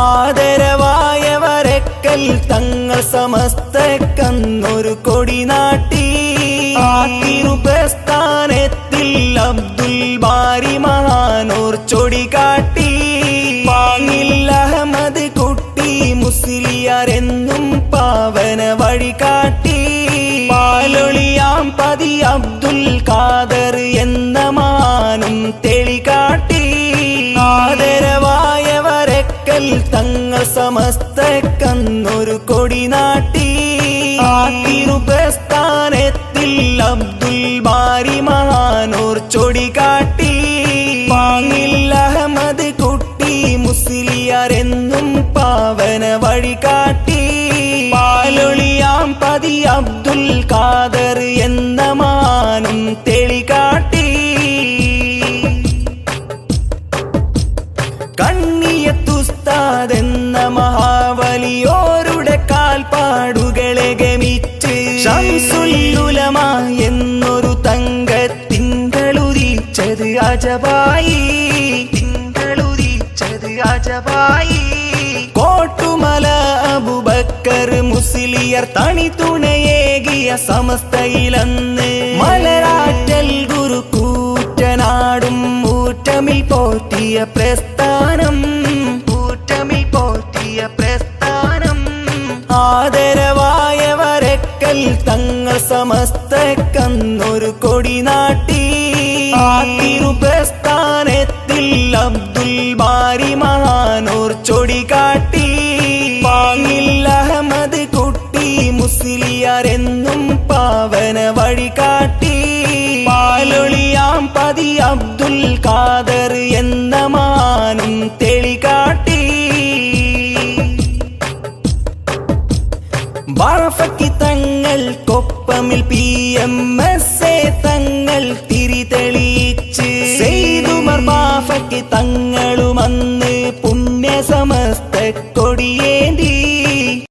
ആദരവായവരെക്കൽ തങ്ങൾ സമസ്തക്കന്നൊരു കൊടി നാട്ടി. തിരുപ്രസ്ഥാനത്തിൽ അബ്ദുൽ ബാരി മഹാനൂർ ചൊടി കാട്ടി. പാങ്ങിൽ അഹമ്മദ് കുട്ടി മുസ്ലിയാരെന്നും പാവന വഴി കാട്ടി. പാലൊളിയാം പതി തങ്ങൾ സമസ്തക്കന്നൊരു കൊടി നാട്ടി. ആ തിരുപ്രസ്ഥാനത്തിൽ അബ്ദുൽ ബാരി മഹാനൂർ ചൊടി കാട്ടി. പാങ്ങിൽ അഹമ്മദ് കുട്ടി മുസ്ലിയാരെന്നും പാവന വഴി കാട്ടി. പാലൊളിയാം പതി അബ്ദുൽ ഖാദർ എന്ന മാനും തെളികാട്ടി കണ്ണിയത്തുസ്താദ് എന്ന മഹാവലിയോരുടെ കാൽപ്പാടുകളെ ഗമിച്ച് ഷംസുല്ലുലമ എന്നൊരു തങ്കത്തിങ്കളുദിച്ചത് അജബായി തിങ്കളുദിച്ചത് അജബായി കോട്ടുമല അബുബക്കർ മുസ്ലിയർ തണി തുണയേകിയ സമസ്തയിലന്ന് മലരാറ്റൽ ഗുരു കൂറ്റനാടും ഊറ്റമിൽ പോറ്റിയ പ്രസ്ഥാനം ആദരവായവരെക്കൽ തങ്ങൾ സമസ്തക്കന്നൊരു കൊടി നാട്ടി. ആ തിരുപ്രസ്ഥാനത്തിൽ അബ്ദുൽ ബാരി മഹാനൂർ ചൊടി കാട്ടി. പാങ്ങിൽ അഹമ്മദ് കുട്ടി മുസ്ലിയാരെന്നും പാവന വഴി കാട്ടി. പാലൊളിയാം പതി അബ്ദുൽ ഖാദർ എന്ന മാനും തങ്ങൾ കൊപ്പമിൽ P M S A Thangal